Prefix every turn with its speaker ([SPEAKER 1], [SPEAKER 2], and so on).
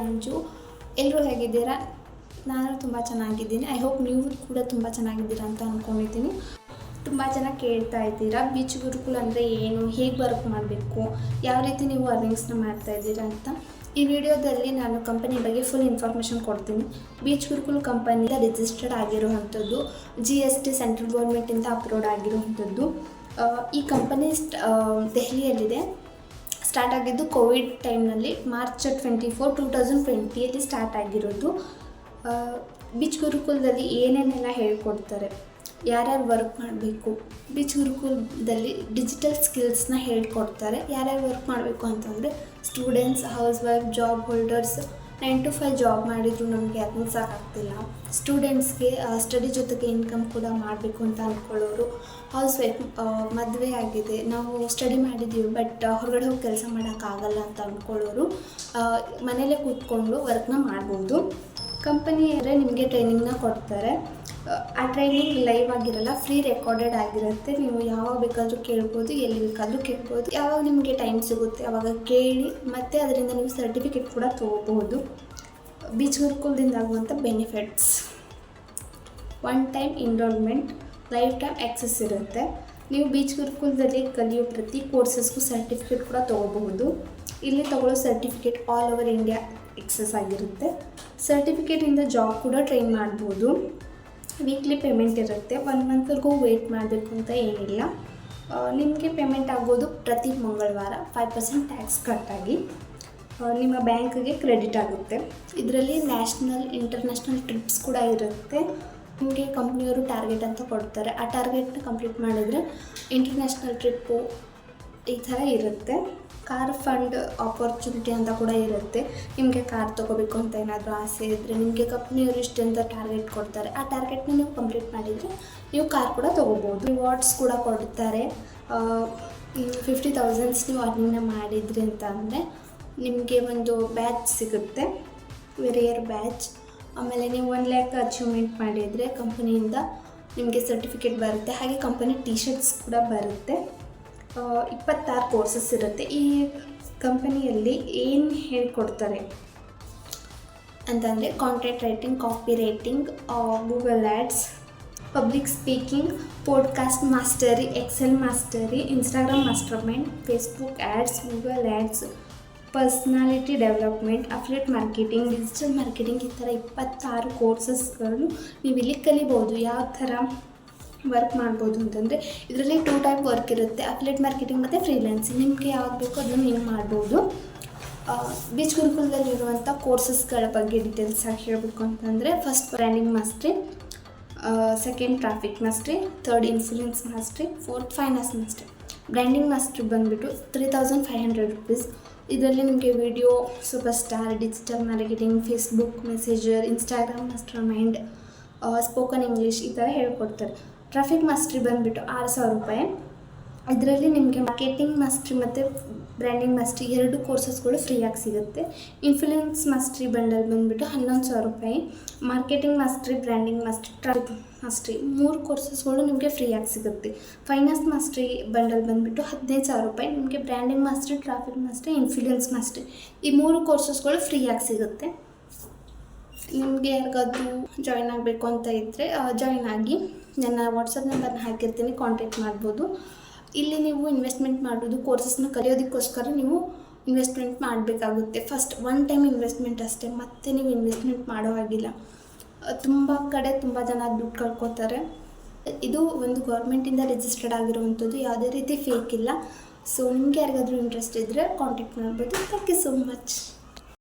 [SPEAKER 1] ಮಂಜು ಎಲ್ಲರೂ ಹೇಗಿದ್ದೀರಾ? ನಾನು ತುಂಬ ಚೆನ್ನಾಗಿದ್ದೀನಿ. ಐ ಹೋಪ್ ನೀವು ಕೂಡ ತುಂಬ ಚೆನ್ನಾಗಿದ್ದೀರಾ ಅಂತ ಅಂದ್ಕೊಂಡಿದ್ದೀನಿ ತುಂಬ ಜನ ಕೇಳ್ತಾ ಇದ್ದೀರಾ. ಬೀಚ್ ಗುರುಕುಲ್ ಅಂದರೆ ಏನು? ಹೇಗೆ ವರ್ಕ್ ಮಾಡಬೇಕು? ಯಾವ ರೀತಿ ನೀವು ಅರ್ನಿಂಗ್ಸ್ನ ಮಾಡ್ತಾ ಇದ್ದೀರಾ ಅಂತ? ಈ ವಿಡಿಯೋದಲ್ಲಿ ನಾನು ಕಂಪನಿ ಬಗ್ಗೆ ಫುಲ್ ಇನ್ಫಾರ್ಮೇಷನ್ ಕೊಡ್ತೀನಿ. ಬೀಚ್ ಗುರುಕುಲ್ ಕಂಪನಿಯಿಂದ ರಿಜಿಸ್ಟರ್ಡ್ ಆಗಿರುವಂಥದ್ದು ಜಿ ಎಸ್ ಟಿ ಸೆಂಟ್ರಲ್ ಗೌರ್ಮೆಂಟಿಂದ ಅಪ್ರೂವ್ಡ್ ಆಗಿರುವಂಥದ್ದು. ಈ ಕಂಪನಿ ದೆಹಲಿಯಲ್ಲಿದೆ. ಸ್ಟಾರ್ಟ್ ಆಗಿದ್ದು ಕೋವಿಡ್ ಟೈಮ್ನಲ್ಲಿ March twenty four two thousand ಟ್ವೆಂಟಿಯಲ್ಲಿ start ಆಗಿರೋದು. ಬೀಚ್ ಗುರುಕುಲದಲ್ಲಿ ಏನೇನೆಲ್ಲ ಹೇಳ್ಕೊಡ್ತಾರೆ? ಯಾರ್ಯಾರು ವರ್ಕ್ ಮಾಡಬೇಕು? ಬೀಚ್ ಗುರುಕುಲದಲ್ಲಿ ಡಿಜಿಟಲ್ ಸ್ಕಿಲ್ಸ್ನ ಹೇಳ್ಕೊಡ್ತಾರೆ. ಯಾರ್ಯಾರು ವರ್ಕ್ ಮಾಡಬೇಕು ಅಂತಂದರೆ students housewife job holders nine to five job ಮಾಡಿದ್ರು ನಮಗೆ ಅದನ್ನ ಸಾಕಾಗ್ತಿಲ್ಲ. ಸ್ಟೂಡೆಂಟ್ಸ್ಗೆ ಸ್ಟಡಿ ಜೊತೆಗೆ ಇನ್ಕಮ್ ಕೂಡ ಮಾಡಬೇಕು ಅಂತ ಅಂದ್ಕೊಳ್ಳೋರು ಹೌಸ್ ವೈಫ್ ಮದುವೆ ಆಗಿದೆ. ನಾವು ಸ್ಟಡಿ ಮಾಡಿದ್ದೀವಿ ಬಟ್ ಹೊರಗಡೆ ಹೋಗಿ ಕೆಲಸ ಮಾಡೋಕ್ಕಾಗಲ್ಲ ಅಂತ ಅಂದ್ಕೊಳ್ಳೋರು ಮನೇಲೇ ಕೂತ್ಕೊಂಡು ವರ್ಕ್ನ ಮಾಡ್ಬೋದು. ಕಂಪನಿ ಅಂದರೆ ನಿಮಗೆ ಟ್ರೈನಿಂಗ್ನ ಕೊಡ್ತಾರೆ. ಆ, ಟ್ರೈನಿಂಗ್ ಲೈವ್ ಆಗಿರಲ್ಲ ಫ್ರೀ ರೆಕಾರ್ಡೆಡ್ ಆಗಿರುತ್ತೆ. ನೀವು ಯಾವಾಗ ಬೇಕಾದರೂ ಕೇಳ್ಬೋದು ಎಲ್ಲಿ ಬೇಕಾದರೂ ಕೇಳ್ಬೋದು. ಯಾವಾಗ ನಿಮಗೆ ಟೈಮ್ ಸಿಗುತ್ತೆ ಆವಾಗ ಕೇಳಿ ಮತ್ತು ಅದರಿಂದ ನೀವು ಸರ್ಟಿಫಿಕೇಟ್ ಕೂಡ ತೊಗೋಬಹುದು. ಬೀಚ್ ಗುರುಕುಲದಿಂದ ಆಗುವಂಥ benefits one time enrollment lifetime access ಇರುತ್ತೆ. ನೀವು ಬೀಚ್ ಗುರುಕುಲದಲ್ಲಿ ಕಲಿಯೋ ಪ್ರತಿ ಕೋರ್ಸಸ್ಗೂ ಸರ್ಟಿಫಿಕೇಟ್ ಕೂಡ ತೊಗೋಬಹುದು. ಇಲ್ಲಿ ತಗೊಳ್ಳೋ certificate all over India access ಆಗಿರುತ್ತೆ. ಸರ್ಟಿಫಿಕೇಟಿಂದ ಜಾಬ್ ಕೂಡ ಟ್ರೈನ್ ಮಾಡ್ಬೋದು. ವೀಕ್ಲಿ ಪೇಮೆಂಟ್ ಇರುತ್ತೆ. ಒನ್ ಮಂತ್ವರೆಗೂ ವೆಯ್ಟ್ ಮಾಡಬೇಕು ಅಂತ ಏನಿಲ್ಲ. ನಿಮಗೆ ಪೇಮೆಂಟ್ ಆಗ್ಬೋದು ಪ್ರತಿ ಮಂಗಳವಾರ. ಫೈವ್ ಪರ್ಸೆಂಟ್ ಟ್ಯಾಕ್ಸ್ ಕಟ್ಟಾಗಿ ನಿಮ್ಮ ಬ್ಯಾಂಕ್ಗೆ ಕ್ರೆಡಿಟ್ ಆಗುತ್ತೆ. ಇದರಲ್ಲಿ ನ್ಯಾಷನಲ್ ಇಂಟರ್ನ್ಯಾಷನಲ್ ಟ್ರಿಪ್ಸ್ ಕೂಡ ಇರುತ್ತೆ. ನಿಮಗೆ ಕಂಪ್ನಿಯವರು ಟಾರ್ಗೆಟ್ ಅಂತ ಕೊಡ್ತಾರೆ. ಆ ಟಾರ್ಗೆಟ್ನ ಕಂಪ್ಲೀಟ್ ಮಾಡಿದ್ರೆ ಇಂಟರ್ನ್ಯಾಷನಲ್ ಟ್ರಿಪ್ಪು ಈ ಥರ ಇರುತ್ತೆ. ಕಾರ್ ಫಂಡ್ ಆಪರ್ಚುನಿಟಿ ಅಂತ ಕೂಡ ಇರುತ್ತೆ. ನಿಮಗೆ ಕಾರ್ ತೊಗೋಬೇಕು ಅಂತ ಏನಾದರೂ ಆಸೆ ಇದ್ದರೆ ನಿಮಗೆ ಕಂಪ್ನಿಯವರು ಅಂತ ಟಾರ್ಗೆಟ್ ಕೊಡ್ತಾರೆ, ಆ ಟಾರ್ಗೆಟ್ನ ನೀವು ಕಂಪ್ಲೀಟ್ ಮಾಡಿದರೆ ನೀವು ಕಾರ್ ಕೂಡ ತೊಗೋಬೋದು. ರಿವಾರ್ಡ್ಸ್ ಕೂಡ ಕೊಡ್ತಾರೆ. ಫಿಫ್ಟಿ ತೌಸಂಡ್ಸ್ ನೀವು ಅರ್ನಿಂಗ್ನ ಮಾಡಿದ್ರಿ ಅಂತ ಅಂದರೆ ನಿಮಗೆ ಒಂದು ಬ್ಯಾಚ್ ಸಿಗುತ್ತೆ ವೆರಿಯರ್ ಬ್ಯಾಚ್ ಆಮೇಲೆ ನೀವು ಒನ್ ಲ್ಯಾಕ್ ಅಚೀವ್ಮೆಂಟ್ ಮಾಡಿದರೆ ಕಂಪನಿಯಿಂದ ನಿಮಗೆ ಸರ್ಟಿಫಿಕೇಟ್ ಬರುತ್ತೆ, ಹಾಗೆ ಕಂಪನಿ ಟಿ ಶರ್ಟ್ಸ್ ಕೂಡ ಬರುತ್ತೆ. ಇಪ್ಪತ್ತಾರು ಕೋರ್ಸಸ್ ಇರುತ್ತೆ. ಈ ಕಂಪನಿಯಲ್ಲಿ ಏನು ಹೇಳ್ಕೊಡ್ತಾರೆ? ಅಂತಂದರೆ content writing copy writing Google ads public speaking podcast mastery Excel mastery Instagram mastermind Facebook ads Google ads personality development affiliate marketing digital marketing ಈ ಥರ ಇಪ್ಪತ್ತಾರು ಕೋರ್ಸಸ್ಗಳನ್ನು ನೀವು ಇಲ್ಲಿ ಕಲಿಬೋದು ಯಾವ ಥರ ವರ್ಕ್ ಮಾಡ್ಬೋದು ಅಂತಂದರೆ ಇದರಲ್ಲಿ ಟೂ ಟೈಪ್ ವರ್ಕ್ ಇರುತ್ತೆ. ಅಫ್ಲೇಟ್ ಮಾರ್ಕೆಟಿಂಗ್ ಮತ್ತು ಫ್ರೀಲ್ಯಾನ್ಸಿಂಗ್ ನಿಮಗೆ ಯಾವಾಗ ಬೇಕೋ ಅದನ್ನು ನೀವು ಮಾಡ್ಬೋದು. ಬೀಚ್ ಗುರುಕುಲದಲ್ಲಿರುವಂಥ ಕೋರ್ಸಸ್ಗಳ ಬಗ್ಗೆ ಡೀಟೇಲ್ಸ್ ಆಗಿ ಹೇಳಬೇಕು ಅಂತಂದರೆ first branding mastery second traffic mastery third influence mastery fourth finance mastery branding mastery ಬಂದುಬಿಟ್ಟು three thousand five hundred rupees ಇದರಲ್ಲಿ ನಿಮಗೆ video superstar digital marketing Facebook messenger Instagram mastermind spoken English ಈ ಥರ ಹೇಳ್ಕೊಡ್ತಾರೆ. ಟ್ರಾಫಿಕ್ ಮಾಸ್ಟ್ರಿ ಬಂದುಬಿಟ್ಟು ಆರು ಸಾವಿರ ರೂಪಾಯಿ. ಇದರಲ್ಲಿ ನಿಮಗೆ ಮಾರ್ಕೆಟಿಂಗ್ ಮಾಸ್ಟ್ರಿ ಮತ್ತು ಬ್ರ್ಯಾಂಡಿಂಗ್ ಮಾಸ್ಟ್ರಿ ಎರಡು ಕೋರ್ಸಸ್ಗಳು ಫ್ರೀಯಾಗಿ ಸಿಗುತ್ತೆ. ಇನ್ಫ್ಲೂಯೆನ್ಸ್ ಮಾಸ್ಟ್ರಿ ಬಂಡಲ್ ಬಂದುಬಿಟ್ಟು ಹನ್ನೊಂದು ಸಾವಿರ ರೂಪಾಯಿ. Marketing mastery, branding mastery, traffic mastery ಮೂರು ಕೋರ್ಸಸ್ಗಳು ನಿಮಗೆ ಫ್ರೀಯಾಗಿ ಸಿಗುತ್ತೆ. ಫೈನಾನ್ಸ್ ಮಾಸ್ಟ್ರಿ ಬಂಡಲ್ ಬಂದುಬಿಟ್ಟು ಹದಿನೈದು ಸಾವಿರ ರೂಪಾಯಿ. ನಿಮಗೆ branding mastery, traffic mastery, influence mastery ಈ ಮೂರು ಕೋರ್ಸಸ್ಗಳು ಫ್ರೀಯಾಗಿ ಸಿಗುತ್ತೆ. ನಿಮಗೆ ಯಾರಿಗಾದ್ರೂ ಜಾಯ್ನ್ ಆಗಬೇಕು ಅಂತ ಇದ್ದರೆ ಜಾಯ್ನ್ ಆಗಿ ನನ್ನ ವಾಟ್ಸಪ್ ನಂಬರ್ನ ಹಾಕಿರ್ತೀನಿ ಕಾಂಟ್ಯಾಕ್ಟ್ ಮಾಡ್ಬೋದು. ಇಲ್ಲಿ ನೀವು ಇನ್ವೆಸ್ಟ್ಮೆಂಟ್ ಮಾಡೋದು ಕೋರ್ಸಸ್ನ ಕಲಿಯೋದಕ್ಕೋಸ್ಕರ ನೀವು ಇನ್ವೆಸ್ಟ್ಮೆಂಟ್ ಮಾಡಬೇಕಾಗುತ್ತೆ. ಫಸ್ಟ್ ಒನ್ ಟೈಮ್ ಇನ್ವೆಸ್ಟ್ಮೆಂಟ್ ಅಷ್ಟೇ, ಮತ್ತೆ ನೀವು ಇನ್ವೆಸ್ಟ್ಮೆಂಟ್ ಮಾಡೋ ಹಾಗಿಲ್ಲ. ತುಂಬ ಕಡೆ ತುಂಬ ಜನ ದುಡ್ಡು ಕಳ್ಕೊತಾರೆ. ಇದು ಒಂದು ಗೌರ್ಮೆಂಟಿಂದ ರಿಜಿಸ್ಟರ್ಡ್ ಆಗಿರುವಂಥದ್ದು, ಯಾವುದೇ ರೀತಿ ಫೇಕ್ ಇಲ್ಲ. ಸೊ ನಿಮಗೆ ಯಾರಿಗಾದರೂ ಇಂಟ್ರೆಸ್ಟ್ ಇದ್ದರೆ ಕಾಂಟ್ಯಾಕ್ಟ್ ಮಾಡ್ಬೋದು. Thank you so much